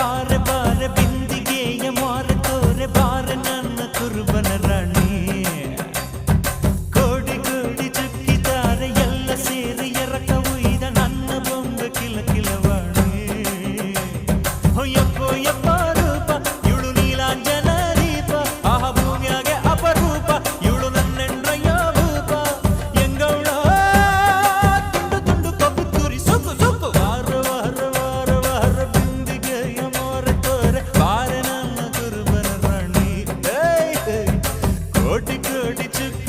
Oh, yeah. ಬಿಂದಿಗೆಯ ಮಾರ ತೋರೆ ಎಲ್ಲ ಸೇರಿ to